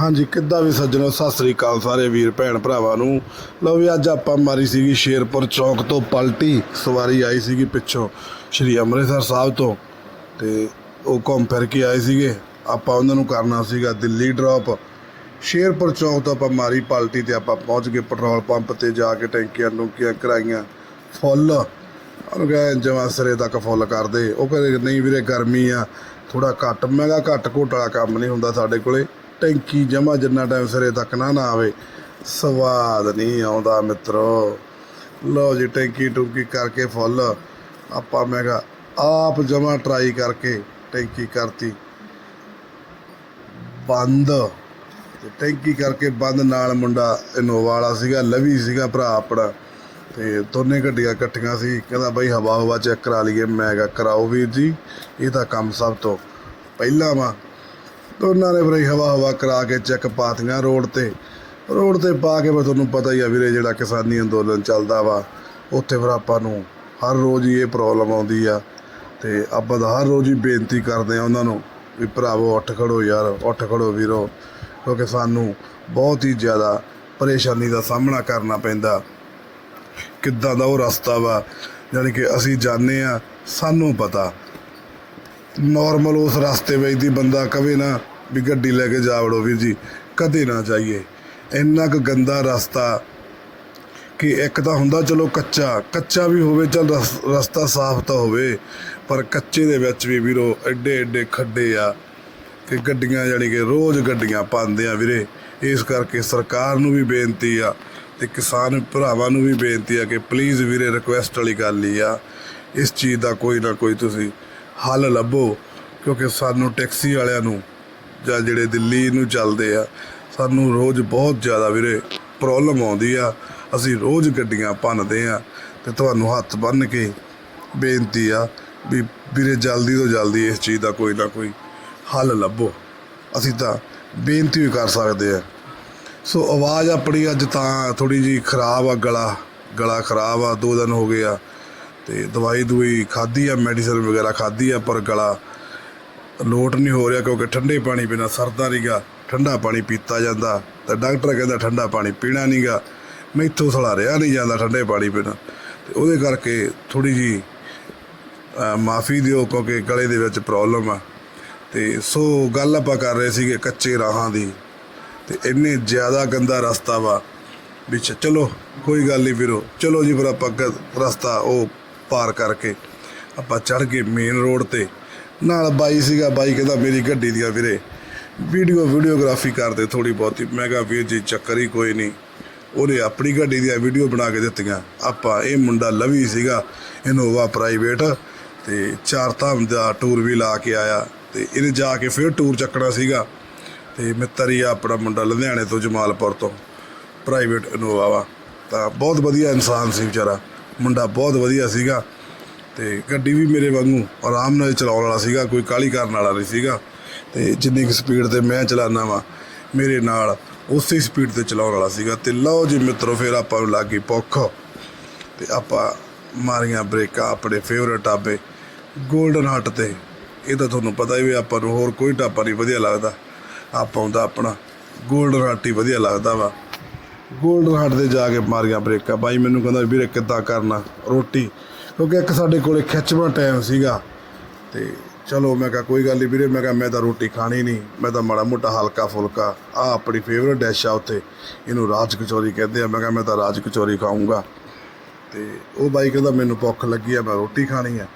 ਹਾਂਜੀ, ਕਿੱਦਾਂ ਵੀ ਸੱਜਣੋ, ਸਤਿ ਸ੍ਰੀ ਅਕਾਲ ਸਾਰੇ ਵੀਰ, ਭੈਣ ਭਰਾਵਾਂ ਨੂੰ। ਲਓ ਵੀ ਅੱਜ ਆਪਾਂ ਮਾਰੀ ਸੀਗੀ ਸ਼ੇਰਪੁਰ ਚੌਕ ਤੋਂ ਪਲਟੀ, ਸਵਾਰੀ ਆਈ ਸੀਗੀ ਪਿੱਛੋਂ ਸ਼੍ਰੀ ਅੰਮ੍ਰਿਤਸਰ ਸਾਹਿਬ ਤੋਂ ਤੇ ਉਹ ਘੁੰਮ ਫਿਰ ਕੇ ਆਏ ਸੀਗੇ। ਆਪਾਂ ਉਹਨਾਂ ਨੂੰ ਕਰਨਾ ਸੀਗਾ ਦਿੱਲੀ ਡ੍ਰੌਪ ਸ਼ੇਰਪੁਰ ਚੌਕ ਤੋਂ ਆਪਾਂ ਮਾਰੀ ਪਲਟੀ ਤੇ ਆਪਾਂ ਪਹੁੰਚ ਗਏ ਪੈਟਰੋਲ ਪੰਪ ਤੇ ਜਾ ਕੇ ਟੈਂਕੀਆਂ ਟੁੰਕੀਆਂ ਕਰਾਈਆਂ। ਫੁੱਲ। ਉਹਨੂੰ ਕਿਹਾ ਜਮਾ ਸਿਰੇ ਤੱਕ ਫੁੱਲ ਕਰਦੇ। ਉਹ ਕਹਿੰਦੇ, ਨਹੀਂ ਵੀਰੇ, ਗਰਮੀ ਆ। ਥੋੜਾ ਘੱਟ, ਮੈਂ ਕਿਹਾ ਘੱਟ ਘੁੱਟ ਵਾਲਾ ਕੰਮ ਨਹੀਂ ਹੁੰਦਾ ਸਾਡੇ ਕੋਲੇ। ਟੈਂਕੀ ਜਮਾ ਜਿੰਨਾ ਟਾਈਮ ਸਿਰੇ ਤੱਕ ਨਾ ਨਾ ਆਵੇ, ਸਵਾਦ ਨਹੀਂ ਆਉਂਦਾ ਮਿੱਤਰੋ। ਲਓ ਜੀ, ਟੈਂਕੀ ਟੁੰਕੀ ਕਰਕੇ ਫੁੱਲ। ਆਪਾਂ ਮੈਂ ਕਿਹਾ, ਆਪ ਜਮਾ ਟਰਾਈ ਕਰਕੇ ਟੈਂਕੀ ਕਰਤੀ। ਬੰਦ। ਤੇ ਟੈਂਕੀ ਕਰਕੇ ਬੰਦ ਨਾਲ ਮੁੰਡਾ ਇਨੋਵਾ ਵਾਲਾ ਸੀਗਾ ਲਵੀ ਸੀਗਾ ਭਰਾ ਆਪਣਾ। ਤੇ ਦੋਨੇ ਗੱਡੀਆਂ ਇਕੱਠੀਆਂ ਸੀ, ਕਹਿੰਦਾ ਬਈ ਹਵਾ ਹਵਾ ਚੈੱਕ ਕਰਾ ਲਈਏ। ਮੈਂ ਕਿਹਾ, ਕਰਾਓ ਵੀਰ ਜੀ, ਇਹ ਤਾਂ ਕੰਮ ਸਭ ਤੋਂ ਪਹਿਲਾਂ ਵਾ। ਦੋਨਾਂ ਨੇ ਫਿਰ ਹਵਾ ਹਵਾ ਕਰਾ ਕੇ ਚੈੱਕ ਪਾਤੀਆਂ ਰੋਡ ਤੇ। ਰੋਡ ਤੇ ਪਾ ਕੇ ਫਿਰ ਤੁਹਾਨੂੰ ਪਤਾ ਹੀ ਆ ਵੀਰੇ ਜਿਹੜਾ ਕਿਸਾਨੀ ਅੰਦੋਲਨ ਚੱਲਦਾ ਵਾ, ਉੱਥੇ ਫਿਰ ਆਪਾਂ ਨੂੰ ਹਰ ਰੋਜ਼ ਹੀ ਇਹ ਪ੍ਰੋਬਲਮ ਆਉਂਦੀ ਆ। ਤੇ ਆਪਾਂ ਤਾਂ ਹਰ ਰੋਜ਼ ਹੀ ਬੇਨਤੀ ਕਰਦੇ ਆ ਉਹਨਾਂ ਨੂੰ ਵੀ ਭਰਾਵੋ, ਉੱਠ ਖੜੋ ਯਾਰ, ਉੱਠ ਖੜੋ ਵੀਰੋ, ਕਿਉਂਕਿ ਸਾਨੂੰ ਬਹੁਤ ਹੀ ਜ਼ਿਆਦਾ ਪਰੇਸ਼ਾਨੀ ਦਾ ਸਾਹਮਣਾ ਕਰਨਾ ਪੈਂਦਾ। ਕਿੱਦਾਂ ਦਾ ਉਹ ਰਸਤਾ ਵਾ ਯਾਨੀ ਕਿ ਅਸੀਂ ਜਾਣਦੇ ਆ, ਸਾਨੂੰ ਪਤਾ। ਨਾਰਮਲ ਉਸ ਰਸਤੇ ਵਿੱਚ ਦੀ ਬੰਦਾ ਕਵੇ ਨਾ ਵੀ ਗੱਡੀ ਲੈ ਕੇ ਜਾ ਵੜੋ ਵੀਰ ਜੀ, ਕਦੇ ਨਾ ਜਾਈਏ। ਇੰਨਾ ਕੁ ਗੰਦਾ ਰਸਤਾ ਕਿ ਇੱਕ ਤਾਂ ਹੁੰਦਾ ਚਲੋ ਕੱਚਾ ਕੱਚਾ ਵੀ ਹੋਵੇ ਚਲ ਰਸਤਾ ਸਾਫ਼ ਤਾਂ ਹੋਵੇ, ਪਰ ਕੱਚੇ ਦੇ ਵਿੱਚ ਵੀ ਵੀਰੋ ਐਡੇ ਐਡੇ ਖੱਡੇ ਆ ਕਿ ਗੱਡੀਆਂ ਜਾਣੀ ਕਿ ਰੋਜ਼ ਗੱਡੀਆਂ ਪਾਉਂਦੇ ਆ ਵੀਰੇ। ਇਸ ਕਰਕੇ ਸਰਕਾਰ ਨੂੰ ਵੀ ਬੇਨਤੀ ਆ ਤੇ ਕਿਸਾਨ ਭਰਾਵਾਂ ਨੂੰ ਵੀ ਬੇਨਤੀ ਆ ਕਿ ਪਲੀਜ਼ ਵੀਰੇ ਰਿਕੁਐਸਟ ਵਾਲੀ ਗੱਲ ਹੀ ਆ। ਇਸ ਚੀਜ਼ ਦਾ ਕੋਈ ਨਾ ਕੋਈ ਤੁਸੀਂ ਹੱਲ ਲੱਭੋ, ਕਿਉਂਕਿ ਸਾਨੂੰ ਟੈਕਸੀ ਵਾਲਿਆਂ ਨੂੰ ਜਾਂ ਜਿਹੜੇ ਦਿੱਲੀ ਨੂੰ ਚੱਲਦੇ ਆ, ਸਾਨੂੰ ਰੋਜ਼ ਬਹੁਤ ਜ਼ਿਆਦਾ ਵੀਰੇ ਪ੍ਰੋਬਲਮ ਆਉਂਦੀ ਆ। ਅਸੀਂ ਰੋਜ਼ ਗੱਡੀਆਂ ਭੰਨਦੇ ਆ ਤੇ ਤੁਹਾਨੂੰ ਹੱਥ ਬੰਨ੍ਹ ਕੇ ਬੇਨਤੀ ਆ ਵੀ ਵੀਰੇ ਜਲਦੀ ਤੋਂ ਜਲਦੀ ਇਸ ਚੀਜ਼ ਦਾ ਕੋਈ ਨਾ ਕੋਈ ਹੱਲ ਲੱਭੋ। ਅਸੀਂ ਤਾਂ ਬੇਨਤੀ ਵੀ ਕਰ ਸਕਦੇ ਆ। ਸੋ ਆਵਾਜ਼ ਆਪਣੀ ਅੱਜ ਤਾਂ ਥੋੜੀ ਜੀ ਖਰਾਬ ਆ, ਗਲਾ ਗਲਾ ਖਰਾਬ ਆ, ਦੋ ਦਿਨ ਹੋ ਗਏ ਆ ਤੇ ਦਵਾਈ ਦੂਈ ਖਾਧੀ ਆ ਮੈਡੀਸਨ ਵਗੈਰਾ ਖਾਧੀ ਆ, ਪਰ ਗਲਾ ਲੋਟ ਨਹੀਂ ਹੋ ਰਿਹਾ ਕਿਉਂਕਿ ਠੰਡੇ ਪਾਣੀ ਬਿਨਾ ਸਰਦਾ ਨਹੀਂਗਾ ਠੰਡਾ ਪਾਣੀ ਪੀਤਾ ਜਾਂਦਾ ਤਾਂ ਡਾਕਟਰ ਕਹਿੰਦਾ ਠੰਡਾ ਪਾਣੀ ਪੀਣਾ ਨਹੀਂਗਾ ਮੈਥੋਂ ਸਲਾ ਰਿਹਾ ਨਹੀਂ ਜਾਂਦਾ ਠੰਡੇ ਪਾਣੀ ਬਿਨਾ। ਤੇ ਉਹਦੇ ਕਰਕੇ ਥੋੜੀ ਜੀ ਮਾਫੀ ਦਿਓ ਕਿਉਂਕਿ ਗਲੇ ਦੇ ਵਿੱਚ ਪ੍ਰੋਬਲਮ ਆ। ਤੇ ਸੋ ਗੱਲ ਆਪਾਂ ਕਰ ਰਹੇ ਸੀਗੇ ਕੱਚੇ ਰਾਹਾਂ ਦੀ। ਤੇ ਇੰਨੇ ਜ਼ਿਆਦਾ ਗੰਦਾ ਰਸਤਾ ਵਾ ਵੀ ਚਲੋ ਕੋਈ ਗੱਲ ਨਹੀਂ ਵੀਰੋ। ਚਲੋ ਜੀ ਫਿਰ ਆਪਾਂ ਰਸਤਾ ਉਹ ਪਾਰ ਕਰਕੇ ਆਪਾਂ ਚੜ ਗਏ ਮੇਨ ਰੋਡ ਤੇ। ਨਾਲ ਬਾਈ ਸੀਗਾ, ਬਾਈ ਕਹਿੰਦਾ ਮੇਰੀ ਗੱਡੀ ਦੀਆਂ ਵੀਰੇ ਵੀਡੀਓ ਵੀਡੀਓਗ੍ਰਾਫੀ ਕਰਦੇ ਥੋੜੀ ਬਹੁਤੀ। ਮੈਂ ਕਿਹਾ ਵੀਰ ਜੀ ਚੱਕਰ ਹੀ ਕੋਈ ਨਹੀਂ। ਉਹਨੇ ਆਪਣੀ ਗੱਡੀ ਦੀਆਂ ਵੀਡੀਓ ਬਣਾ ਕੇ ਦਿੱਤੀਆਂ। ਆਪਾਂ ਇਹ ਮੁੰਡਾ ਲਵੀ ਸੀਗਾ ਇਨੋਵਾ ਪ੍ਰਾਈਵੇਟ ਤੇ ਚਾਰ ਧਾਮ ਦਾ ਟੂਰ ਵੀ ਲਾ ਕੇ ਆਇਆ ਤੇ ਇਹਨੇ ਜਾ ਕੇ ਫਿਰ ਟੂਰ ਚੱਕਣਾ ਸੀਗਾ। ਤੇ ਮਿੱਤਰ ਹੀ ਆ ਆਪਣਾ ਮੁੰਡਾ ਲੁਧਿਆਣੇ ਤੋਂ ਜਮਾਲਪੁਰ ਤੋਂ ਪ੍ਰਾਈਵੇਟ ਇਨੋਵਾ ਵਾ। ਤਾਂ ਬਹੁਤ ਵਧੀਆ ਇਨਸਾਨ ਸੀ ਵਿਚਾਰਾ। ਮੁੰਡਾ ਬਹੁਤ ਵਧੀਆ ਸੀਗਾ। ਤੇ ਗੱਡੀ ਵੀ ਮੇਰੇ ਵਾਂਗੂ ਆਰਾਮ ਨਾਲ ਚਲਾਉਣ ਵਾਲਾ ਸੀਗਾ, ਕੋਈ ਕਾਲੀ ਕਰਨ ਵਾਲਾ ਨਹੀਂ ਸੀਗਾ। ਤੇ ਜਿੰਨੀ ਕਿ ਸਪੀਡ ਤੇ ਮੈਂ ਚਲਾਣਾ ਵਾ, ਮੇਰੇ ਨਾਲ ਉਸੇ ਸਪੀਡ ਤੇ ਚਲਾਉਣ ਵਾਲਾ ਸੀਗਾ। ਤੇ ਲਓ ਜੀ ਮਿੱਤਰੋ, ਫੇਰ ਆਪਾਂ ਨੂੰ ਲੱਗੀ ਭੁੱਖ। ਤੇ ਆਪਾਂ ਮਾਰੀਆਂ ਬ੍ਰੇਕਾਂ ਆਪਣੇ ਫੇਵਰਟ ਢਾਬੇ ਗੋਲਡਨ ਹਟ ਤੇ। ਇਹ ਤਾਂ ਤੁਹਾਨੂੰ ਪਤਾ ਹੀ ਵੀ, ਆਪਾਂ ਨੂੰ ਹੋਰ ਕੋਈ ਢਾਬਾ ਨਹੀਂ ਵਧੀਆ ਲੱਗਦਾ। ਆਪਾਂ ਹੁੰਦਾ ਆਪਣਾ ਗੋਲਡਨ ਹਟ ਹੀ ਵਧੀਆ ਲੱਗਦਾ ਵਾ। ਗੋਲਡਨ ਹਟ ਤੇ ਜਾ ਕੇ ਮਾਰੀਆਂ ਬ੍ਰੇਕਾਂ। ਬਾਈ ਮੈਨੂੰ ਕਹਿੰਦਾ, ਵੀਰੇ ਕਿੱਦਾਂ ਕਰਨਾ? ਰੋਟੀ ਕਿਉਂਕਿ ਇੱਕ ਸਾਡੇ ਕੋਲੇ ਖਿੱਚਵਾ ਟਾਈਮ ਸੀਗਾ। ਤੇ ਚਲੋ ਮੈਂ ਕਿਹਾ, ਕੋਈ ਗੱਲ ਨਹੀਂ ਵੀਰੇ, ਮੈਂ ਕਿਹਾ, ਮੈਂ ਤਾਂ ਰੋਟੀ ਖਾਣੀ ਨਹੀਂ ਮੈਂ ਤਾਂ ਮਾੜਾ ਮੋਟਾ ਹਲਕਾ ਫੁਲਕਾ ਆ ਆਪਣੀ ਫੇਵਰਟ ਡਿਸ਼ ਆ ਉੱਥੇ। ਇਹਨੂੰ ਰਾਜ ਕਚੌਰੀ ਕਹਿੰਦੇ ਆ, ਮੈਂ ਕਿਹਾ, ਮੈਂ ਤਾਂ ਰਾਜ ਕਚੌਰੀ ਖਾਊਂਗਾ। ਤੇ ਉਹ ਬਾਈ ਕਹਿੰਦਾ, ਮੈਨੂੰ ਭੁੱਖ ਲੱਗੀ ਆ, ਮੈਂ ਰੋਟੀ ਖਾਣੀ ਆ।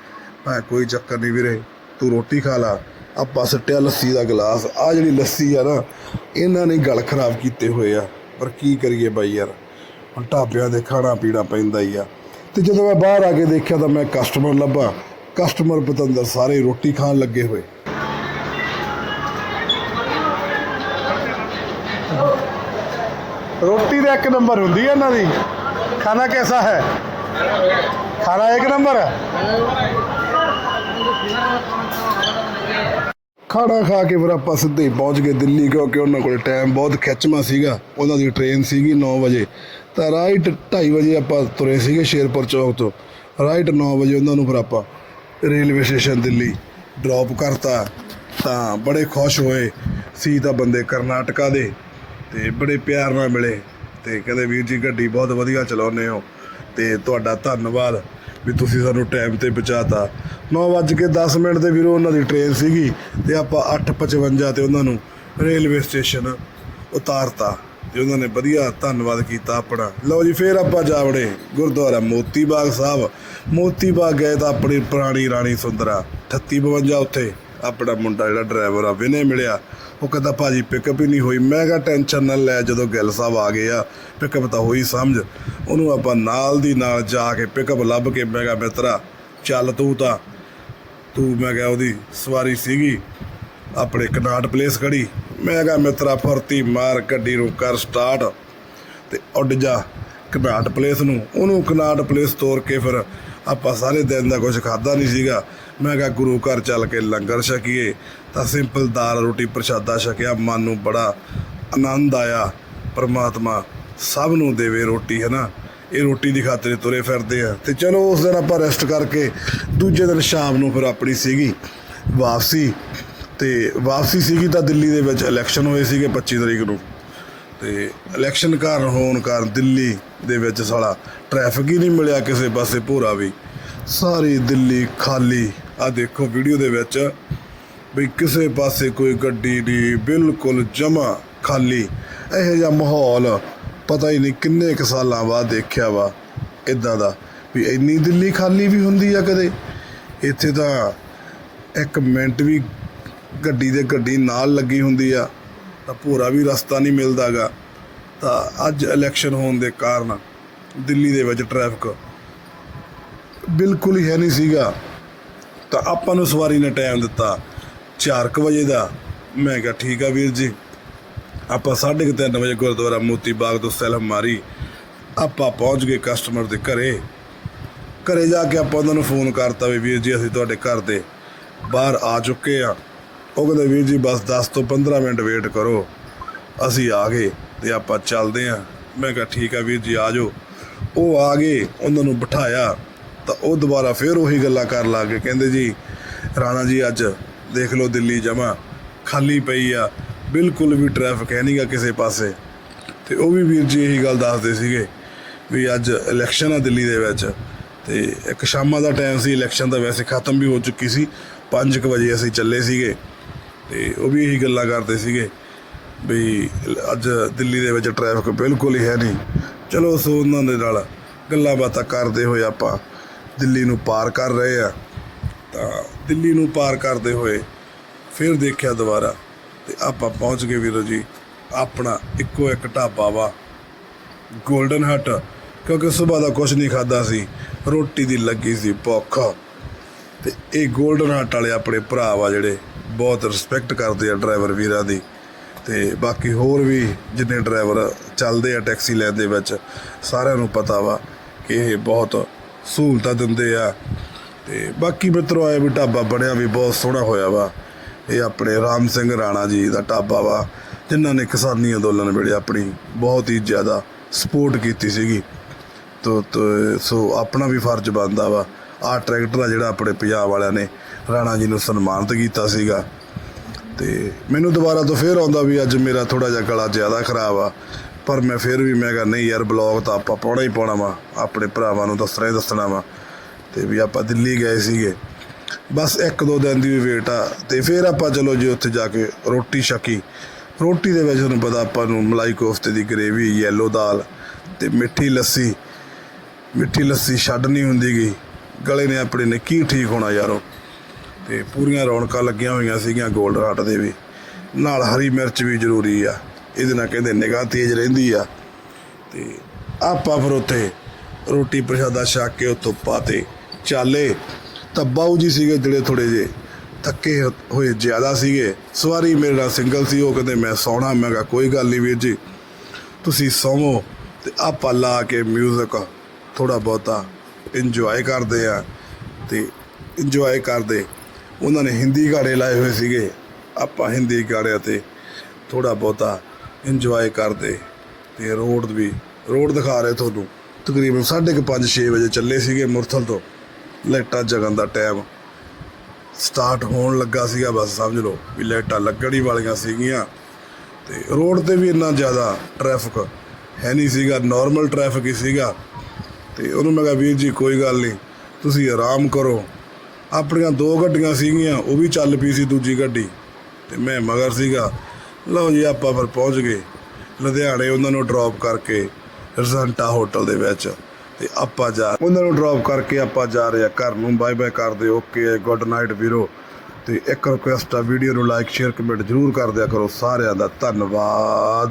ਮੈਂ ਕੋਈ ਚੱਕਰ ਨਹੀਂ ਵੀਰੇ, ਤੂੰ ਰੋਟੀ ਖਾ ਲਾ। ਆਪਾਂ ਸੱਟਿਆ ਲੱਸੀ ਦਾ ਗਲਾਸ ਆ ਜਿਹੜੀ ਲੱਸੀ ਆ ਨਾ, ਇਹਨਾਂ ਨੇ ਗਲ ਖਰਾਬ ਕੀਤੇ ਹੋਏ ਆ। ਪਰ ਕੀ ਕਰੀਏ ਬਾਈ ਯਾਰ, ਹੁਣ ਢਾਬਿਆਂ ਦੇ ਖਾਣਾ ਪੀਣਾ ਪੈਂਦਾ ਹੀ ਆ। ਤੇ ਜਦੋਂ ਮੈਂ ਬਾਹਰ ਆ ਕੇ ਦੇਖਿਆ ਤਾਂ ਮੈਂ ਕਸਟਮਰ ਲੱਭਾ। ਕਸਟਮਰ ਪਤੰਦਰ ਸਾਰੇ ਰੋਟੀ ਖਾਣ ਲੱਗੇ ਹੋਏ। ਰੋਟੀ ਦਾ ਇੱਕ ਨੰਬਰ ਹੁੰਦੀ ਹੈ ਇਹਨਾਂ ਦੀ। ਖਾਣਾ ਕਿਹਦਾ ਹੈ? ਖਾਣਾ ਇੱਕ ਨੰਬਰ ਹੈ? ਖਾਣਾ ਖਾ ਕੇ ਫਿਰ ਆਪਾਂ ਸਿੱਧੇ ਹੀ ਪਹੁੰਚ ਗਏ ਦਿੱਲੀ ਕਿਉਂਕਿ ਉਹਨਾਂ ਕੋਲ ਟਾਈਮ ਬਹੁਤ ਖਿੱਚਵਾਂ ਸੀਗਾ। ਉਹਨਾਂ ਦੀ ਟ੍ਰੇਨ ਸੀਗੀ 9 ਵਜੇ। ਤਾਂ ਰਾਈਟ 2:30 ਵਜੇ ਆਪਾਂ ਤੁਰੇ ਸੀਗੇ ਸ਼ੇਰਪੁਰ ਚੌਕ ਤੋਂ। ਰਾਈਟ 9 ਵਜੇ ਉਹਨਾਂ ਨੂੰ ਫਿਰ ਆਪਾਂ ਰੇਲਵੇ ਸਟੇਸ਼ਨ ਦਿੱਲੀ ਡ੍ਰੌਪ ਕਰਤਾ। ਤਾਂ ਬੜੇ ਖੁਸ਼ ਹੋਏ। ਸੀ ਤਾਂ ਬੰਦੇ ਕਰਨਾਟਕਾ ਦੇ ਤੇ ਬੜੇ ਪਿਆਰ ਨਾਲ ਮਿਲੇ ਤੇ ਕਹਿੰਦੇ ਵੀਰ ਜੀ ਗੱਡੀ ਬਹੁਤ ਵਧੀਆ ਚਲਾਉਂਦੇ ਹੋ ਤੇ ਤੁਹਾਡਾ ਧੰਨਵਾਦ ਵੀ ਤੁਸੀਂ ਸਾਨੂੰ ਟਾਈਮ ਤੇ ਪਹੁੰਚਾਤਾ। 9:10 ਮਿੰਟ ਦੇ ਵੀਰੋ, ਉਹਨਾਂ ਦੀ ਟ੍ਰੇਨ ਸੀਗੀ ਤੇ ਆਪਾਂ 8:55 ਤੇ ਉਹਨਾਂ ਨੂੰ ਰੇਲਵੇ ਸਟੇਸ਼ਨ ਉਤਾਰਤਾ ਤੇ ਉਹਨਾਂ ਨੇ ਵਧੀਆ ਧੰਨਵਾਦ ਕੀਤਾ ਆਪਣਾ। ਲਓ ਜੀ, ਫੇਰ ਆਪਾਂ ਜਾ ਵੜੇ ਗੁਰਦੁਆਰਾ ਮੋਤੀ ਬਾਗ ਸਾਹਿਬ। ਮੋਤੀ ਬਾਗ ਗਏ ਤਾਂ ਆਪਣੀ ਪੁਰਾਣੀ ਰਾਣੀ ਸੁੰਦਰਾ 3852 ਉੱਥੇ ਆਪਣਾ ਮੁੰਡਾ ਜਿਹੜਾ ਡਰਾਈਵਰ ਆ, ਵਿਨੇ ਮਿਲਿਆ। ਉਹ ਕਹਿੰਦਾ, ਭਾਜੀ ਪਿਕਅਪ ਹੀ ਨਹੀਂ ਹੋਈ। ਮੈਂ ਕਿਹਾ, ਟੈਨਸ਼ਨ ਨਾ ਲੈ, ਜਦੋਂ ਗਿੱਲ ਸਾਹਿਬ ਆ ਗਏ ਆ ਪਿਕਅਪ ਤਾਂ ਹੋਈ ਸਮਝ। ਉਹਨੂੰ ਆਪਾਂ ਨਾਲ ਦੀ ਨਾਲ ਜਾ ਕੇ ਪਿਕਅਪ ਲੱਭ ਕੇ ਮੈਂ ਕਿਹਾ, ਮਿੱਤਰਾ, ਚੱਲ ਤੂੰ ਤਾਂ ਤੂੰ, ਮੈਂ ਕਿਹਾ ਉਹਦੀ ਸਵਾਰੀ ਸੀਗੀ। ਆਪਣੇ ਕਨਾਟ ਪਲੇਸ ਖੜੀ। ਮੈਂ ਕਿਹਾ, ਮਿੱਤਰਾ, ਫਰਤੀ ਮਾਰ, ਗੱਡੀ ਨੂੰ ਕਰ ਸਟਾਰਟ ਤੇ ਉੱਡ ਜਾ ਕਨਾਟ ਪਲੇਸ ਨੂੰ। ਉਹਨੂੰ ਕਨਾਟ ਪਲੇਸ ਤੋਰ ਕੇ ਫਿਰ ਆਪਾਂ ਸਾਰੇ ਦਿਨ ਦਾ ਕੁਝ ਖਾਦਾ ਨਹੀਂ ਸੀਗਾ। ਮੈਂ ਕਿਹਾ, ਗੁਰੂ ਘਰ ਚੱਲ ਕੇ ਲੰਗਰ ਛਕੀਏ। ਤਾਂ ਸਿੰਪਲ ਦਾਲ ਰੋਟੀ ਪ੍ਰਸ਼ਾਦਾ ਛਕਿਆ। ਮਨ ਨੂੰ ਬੜਾ ਆਨੰਦ ਆਇਆ। ਪਰਮਾਤਮਾ ਸਭ ਨੂੰ ਦੇਵੇ ਰੋਟੀ, ਹੈ ਨਾ? ਇਹ ਰੋਟੀ ਦੀ ਖਾਤਰ ਤੁਰੇ ਫਿਰਦੇ ਆ। ਤੇ ਚਲੋ ਉਸ ਦਿਨ ਆਪਾਂ ਰੈਸਟ ਕਰਕੇ ਦੂਜੇ ਦਿਨ ਸ਼ਾਮ ਨੂੰ ਫਿਰ ਆਪਣੀ ਸੀਗੀ ਵਾਪਸੀ। ਤੇ ਵਾਪਸੀ ਸੀਗੀ ਤਾਂ ਦਿੱਲੀ ਦੇ ਵਿੱਚ ਇਲੈਕਸ਼ਨ ਹੋਏ ਸੀਗੇ 25 ਤਰੀਕ ਨੂੰ। ਤੇ ਇਲੈਕਸ਼ਨ ਕਾਰਨ ਹੋਣ ਕਾਰਨ ਦਿੱਲੀ ਦੇ ਵਿੱਚ ਸਾਲਾ ਟ੍ਰੈਫਿਕ ਹੀ ਨਹੀਂ ਮਿਲਿਆ ਕਿਸੇ ਪਾਸੇ, ਭੋਰਾ ਵੀ। ਸਾਰੀ ਦਿੱਲੀ ਖਾਲੀ। ਆ ਦੇਖੋ ਵੀਡੀਓ ਦੇ ਵਿੱਚ ਵੀ ਕਿਸੇ ਪਾਸੇ ਕੋਈ ਗੱਡੀ ਨਹੀਂ, ਬਿਲਕੁਲ ਜਮਾ ਖਾਲੀ। ਇਹੋ ਜਿਹਾ ਮਾਹੌਲ ਪਤਾ ਹੀ ਨਹੀਂ ਕਿੰਨੇ ਕੁ ਸਾਲਾਂ ਬਾਅਦ ਦੇਖਿਆ ਵਾ ਇਦਾਂ ਦਾ, ਵੀ ਇੰਨੀ ਦਿੱਲੀ ਖਾਲੀ ਵੀ ਹੁੰਦੀ ਆ ਕਦੇ। ਇੱਥੇ ਤਾਂ ਇੱਕ ਮਿੰਟ ਵੀ ਗੱਡੀ ਦੇ ਗੱਡੀ ਨਾਲ ਲੱਗੀ ਹੁੰਦੀ ਆ, ਤਾਂ ਪੂਰਾ ਵੀ ਰਸਤਾ ਨਹੀਂ ਮਿਲਦਾਗਾ। ਤਾਂ ਅੱਜ ਇਲੈਕਸ਼ਨ ਹੋਣ ਦੇ ਕਾਰਨ ਦਿੱਲੀ ਦੇ ਵਿੱਚ ਟ੍ਰੈਫਿਕ ਬਿਲਕੁਲ ਹੀ ਹੈ ਨਹੀਂ ਸੀਗਾ। ਤਾਂ ਆਪਾਂ ਨੂੰ ਸਵਾਰੀ ਨੇ ਟਾਈਮ ਦਿੱਤਾ 4:00 ਵਜੇ ਦਾ। ਮੈਂ ਕਿਹਾ, ਠੀਕ ਆ ਵੀਰ ਜੀ। ਆਪਾਂ 3:30 ਵਜੇ ਗੁਰਦੁਆਰਾ ਮੋਤੀ ਬਾਗ ਤੋਂ ਸੈਲਮ ਮਾਰੀ। ਆਪਾਂ ਪਹੁੰਚ ਗਏ ਕਸਟਮਰ ਦੇ ਘਰੇ। ਘਰੇ ਜਾ ਕੇ ਆਪਾਂ ਉਹਨਾਂ ਨੂੰ ਫੋਨ ਕਰਤਾ ਵੀ ਵੀਰ ਜੀ, ਅਸੀਂ ਤੁਹਾਡੇ ਘਰ ਦੇ ਬਾਹਰ ਆ ਚੁੱਕੇ ਆ ਉਹ ਕਹਿੰਦੇ, ਵੀਰ ਜੀ, ਬਸ 10 ਤੋਂ 15 ਮਿੰਟ ਵੇਟ ਕਰੋ। ਅਸੀਂ ਆ ਗਏ ਤੇ ਆਪਾਂ ਚੱਲਦੇ ਆ ਮੈਂ ਕਿਹਾ, ਠੀਕ ਆ ਵੀਰ ਜੀ, ਆ ਜਾਓ। ਉਹ ਆ ਗਏ, ਉਹਨਾਂ ਨੂੰ ਬਿਠਾਇਆ ਤਾਂ ਉਹ ਦੁਬਾਰਾ ਫੇਰ ਉਹੀ ਗੱਲਾਂ ਕਰਨ ਲੱਗ ਗਏ। ਕਹਿੰਦੇ ਜੀ, ਰਾਣਾ ਜੀ, ਅੱਜ ਦੇਖ ਲਓ ਦਿੱਲੀ ਜਮਾ ਖਾਲੀ ਪਈ ਆ। ਬਿਲਕੁਲ ਵੀ ਟ੍ਰੈਫਿਕ ਹੈ ਨਹੀਂਗਾ ਕਿਸੇ ਪਾਸੇ। ਤੇ ਉਹ ਵੀ ਵੀਰ ਜੀ ਇਹੀ ਗੱਲ ਦੱਸਦੇ ਸੀਗੇ ਵੀ ਅੱਜ ਇਲੈਕਸ਼ਨ ਆ ਦਿੱਲੀ ਦੇ ਵਿੱਚ। ਤੇ ਇੱਕ ਸ਼ਾਮਾਂ ਦਾ ਟਾਈਮ ਸੀ ਇਲੈਕਸ਼ਨ ਤਾਂ ਵੈਸੇ ਖਤਮ ਵੀ ਹੋ ਚੁੱਕੀ ਸੀ। 5:00 ਵਜੇ ਅਸੀਂ ਚੱਲੇ ਸੀਗੇ। ਤੇ ਉਹ ਵੀ ਇਹੀ ਗੱਲਾਂ ਕਰਦੇ ਸੀਗੇ ਵੀ ਅੱਜ ਦਿੱਲੀ ਦੇ ਵਿੱਚ ਟ੍ਰੈਫਿਕ ਬਿਲਕੁਲ ਹੀ ਹੈ ਨਹੀਂ। ਚਲੋ ਸੋ ਉਹਨਾਂ ਦੇ ਨਾਲ ਗੱਲਾਂ ਬਾਤਾਂ ਕਰਦੇ ਹੋਏ ਆਪਾਂ ਦਿੱਲੀ ਨੂੰ ਪਾਰ ਕਰ ਰਹੇ ਆ। ਤਾਂ ਦਿੱਲੀ ਨੂੰ ਪਾਰ ਕਰਦੇ ਹੋਏ ਫਿਰ ਦੇਖਿਆ ਦੁਬਾਰਾ। ਤੇ ਆਪਾਂ ਪਹੁੰਚ ਗਏ ਵੀਰੋ ਜੀ। ਆਪਣਾ ਇੱਕੋ ਇੱਕ ਢਾਬਾ ਵਾ 골ਡਨ ਹਟ ਕਿਉਂਕਿ ਸਵੇਰ ਦਾ ਕੁਝ ਨਹੀਂ ਖਾਦਾ ਸੀ, ਰੋਟੀ ਦੀ ਲੱਗੀ ਸੀ ਭੁੱਖ। ਤੇ ਇਹ 골ਡਨ ਹਟ ਵਾਲੇ ਆਪਣੇ ਭਰਾ ਵਾ ਜਿਹੜੇ ਬਹੁਤ ਰਿਸਪੈਕਟ ਕਰਦੇ ਆ ਡਰਾਈਵਰ ਵੀਰਾਂ ਦੀ। ਤੇ ਬਾਕੀ ਹੋਰ ਵੀ ਜਿੰਨੇ ਡਰਾਈਵਰ ਚੱਲਦੇ ਆ ਟੈਕਸੀ ਲੈਣ ਦੇ ਵਿੱਚ, ਸਾਰਿਆਂ ਨੂੰ ਪਤਾ ਵਾ ਕਿ ਇਹ ਬਹੁਤ ਸਹੂਲਤਾਂ ਦਿੰਦੇ ਆ। ਤੇ ਬਾਕੀ ਮਿੱਤਰੋ ਆਏ ਵੀ ਢਾਬਾ ਬਣਿਆ ਵੀ ਬਹੁਤ ਸੋਹਣਾ ਹੋਇਆ ਵਾ। ਇਹ ਆਪਣੇ ਰਾਮ ਸਿੰਘ ਰਾਣਾ ਜੀ ਦਾ ਢਾਬਾ ਵਾ, ਜਿਨ੍ਹਾਂ ਨੇ ਕਿਸਾਨੀ ਅੰਦੋਲਨ ਵੇਲੇ ਆਪਣੀ ਬਹੁਤ ਹੀ ਜ਼ਿਆਦਾ ਸਪੋਰਟ ਕੀਤੀ ਸੀਗੀ। ਤੋ ਸੋ ਆਪਣਾ ਵੀ ਫਰਜ਼ ਬਣਦਾ ਵਾ। ਆਹ ਟਰੈਕਟਰ ਆ ਜਿਹੜਾ ਆਪਣੇ ਪੰਜਾਬ ਵਾਲਿਆਂ ਨੇ ਰਾਣਾ ਜੀ ਨੂੰ ਸਨਮਾਨਿਤ ਕੀਤਾ ਸੀਗਾ। ਤੇ ਮੈਨੂੰ ਦੁਬਾਰਾ ਤੋਂ ਫੇਰ ਆਉਂਦਾ ਵੀ ਅੱਜ ਮੇਰਾ ਥੋੜਾ ਜਿਹਾ ਗਲਾ ਜ਼ਿਆਦਾ ਖਰਾਬ ਆ। ਪਰ ਮੈਂ ਫੇਰ ਵੀ ਮੈਂ ਕਿਹਾ, ਨਹੀਂ ਯਾਰ, ਬਲੌਗ ਤਾਂ ਆਪਾਂ ਪਾਉਣਾ ਹੀ ਪਾਉਣਾ ਵਾ। ਆਪਣੇ ਭਰਾਵਾਂ ਨੂੰ ਦੱਸਣਾ ਹੀ ਦੱਸਣਾ ਵਾ। ਤੇ ਵੀ ਆਪਾਂ ਦਿੱਲੀ ਗਏ ਸੀਗੇ। ਬਸ ਇੱਕ ਦੋ ਦਿਨ ਦੀ ਵੀ ਵੇਟ ਆ। ਤੇ ਫਿਰ ਆਪਾਂ ਚਲੋ ਜੀ ਉੱਥੇ ਜਾ ਕੇ ਰੋਟੀ ਛਕੀ। ਰੋਟੀ ਦੇ ਵਿੱਚ ਤੁਹਾਨੂੰ ਪਤਾ ਆਪਾਂ ਨੂੰ ਮਲਾਈ ਕੋਫਤੇ ਦੀ ਗਰੇਵੀ ਯੈਲੋ ਦਾਲ ਤੇ ਮਿੱਠੀ ਲੱਸੀ। ਮਿੱਠੀ ਲੱਸੀ ਛੱਡਣੀ ਹੁੰਦੀ ਗਈ ਗਲੇ ਨੇ ਆਪਣੇ ਨੇ ਕੀ ਠੀਕ ਹੋਣਾ ਯਾਰੋ। ਤੇ ਪੂਰੀਆਂ ਰੌਣਕਾਂ ਲੱਗੀਆਂ ਹੋਈਆਂ ਸੀਗੀਆਂ ਗੋਲਡ ਰਾਟ ਦੇ ਵੀ। ਨਾਲ ਹਰੀ ਮਿਰਚ ਵੀ ਜ਼ਰੂਰੀ ਆ। ਇਹਦੇ ਨਾਲ ਕਹਿੰਦੇ ਨਿਗਾਹ ਤੇਜ਼ ਰਹਿੰਦੀ ਆ। ਤੇ ਆਪਾਂ ਫਿਰ ਉੱਥੇ ਰੋਟੀ ਪ੍ਰਸ਼ਾਦਾ ਛਕ ਕੇ ਉੱਥੋਂ ਪਾਤੇ ਚਾਲੇ। ਤਾਂ ਬਾਊ ਜੀ ਸੀਗੇ ਜਿਹੜੇ ਥੋੜੇ ਜੇ ਥੱਕੇ ਹੋਏ ਜ਼ਿਆਦਾ ਸੀਗੇ। ਸਵਾਰੀ ਮੇਰੇ ਨਾਲ ਸਿੰਗਲ ਸੀ, ਉਹ ਕਹਿੰਦੇ, ਮੈਂ ਸੌਣਾ। ਮੈਂ ਕਿਹਾ, ਕੋਈ ਗੱਲ ਨਹੀਂ ਵੀਰ ਜੀ, ਤੁਸੀਂ ਸੌਵੋ ਤੇ ਆਪਾਂ ਲਾ ਕੇ 뮤직 ਥੋੜਾ ਬਹੁਤਾ ਇੰਜੋਏ ਕਰਦੇ ਆ ਤੇ ਇੰਜੋਏ ਕਰਦੇ। ਉਹਨਾਂ ਨੇ ਹਿੰਦੀ ਗਾਣੇ ਲਾਏ ਹੋਏ ਸੀਗੇ। ਆਪਾਂ ਹਿੰਦੀ ਗਾਣਿਆਂ ਤੇ ਥੋੜਾ ਬਹੁਤਾ ਇੰਜੋਏ ਕਰਦੇ ਤੇ ਰੋਡ ਵੀ ਰੋਡ ਦਿਖਾ ਰਹੇ ਤੁਹਾਨੂੰ। ਤਕਰੀਬਨ 5:30 6 ਵਜੇ ਚੱਲੇ ਸੀਗੇ ਮੁਰਥਲ ਤੋਂ। ਲਾਈਟਾਂ ਜਗਣ ਦਾ ਟਾਈਮ ਸਟਾਰਟ ਹੋਣ ਲੱਗਾ ਸੀਗਾ, ਬਸ ਸਮਝ ਲਓ ਵੀ ਲਾਈਟਾਂ ਲੱਗਣ ਹੀ ਵਾਲੀਆਂ ਸੀਗੀਆਂ। ਤੇ ਰੋਡ ਤੇ ਵੀ ਇੰਨਾ ਜ਼ਿਆਦਾ ਟ੍ਰੈਫਿਕ ਹੈ ਨਹੀਂ ਸੀਗਾ ਨਾਰਮਲ ਟ੍ਰੈਫਿਕ ਹੀ ਸੀਗਾ। ਤੇ ਉਹਨੂੰ ਮੈਂ ਕਿਹਾ, ਵੀਰ ਜੀ, ਕੋਈ ਗੱਲ ਨਹੀਂ, ਤੁਸੀਂ ਆਰਾਮ ਕਰੋ। ਆਪਣੀਆਂ ਦੋ ਗੱਡੀਆਂ ਸੀਗੀਆਂ, ਉਹ ਵੀ ਚੱਲ ਪਈ ਸੀ ਦੂਜੀ ਗੱਡੀ। ਤੇ ਮੈਂ ਮਗਰ ਸੀਗਾ, ਲਓ ਜੀ, ਆਪਾਂ ਫਿਰ ਪਹੁੰਚ ਗਏ। ਲੁਧਿਆਣੇ ਉਹਨਾਂ ਨੂੰ ਡ੍ਰੌਪ ਕਰਕੇ ਰਜ਼ੰਟਾ ਹੋਟਲ ਦੇ ਵਿੱਚ। ਤੇ ਆਪਾਂ ਜਾ ਉਹਨਾਂ ਨੂੰ ਡ੍ਰੌਪ ਕਰਕੇ ਆਪਾਂ ਜਾ ਰਹੇ ਆ ਘਰ ਨੂੰ। ਬਾਏ ਬਾਏ ਕਰਦੇ ਓਕੇ ਗੁੱਡ ਨਾਈਟ ਵੀਰੋ। ਤੇ ਇੱਕ ਰਿਕੁਐਸਟ ਆ ਵੀਡੀਓ ਨੂੰ ਲਾਈਕ ਸ਼ੇਅਰ ਕਮੈਂਟ ਜਰੂਰ ਕਰ ਦਿਆ ਕਰੋ। ਸਾਰਿਆਂ ਦਾ ਧੰਨਵਾਦ।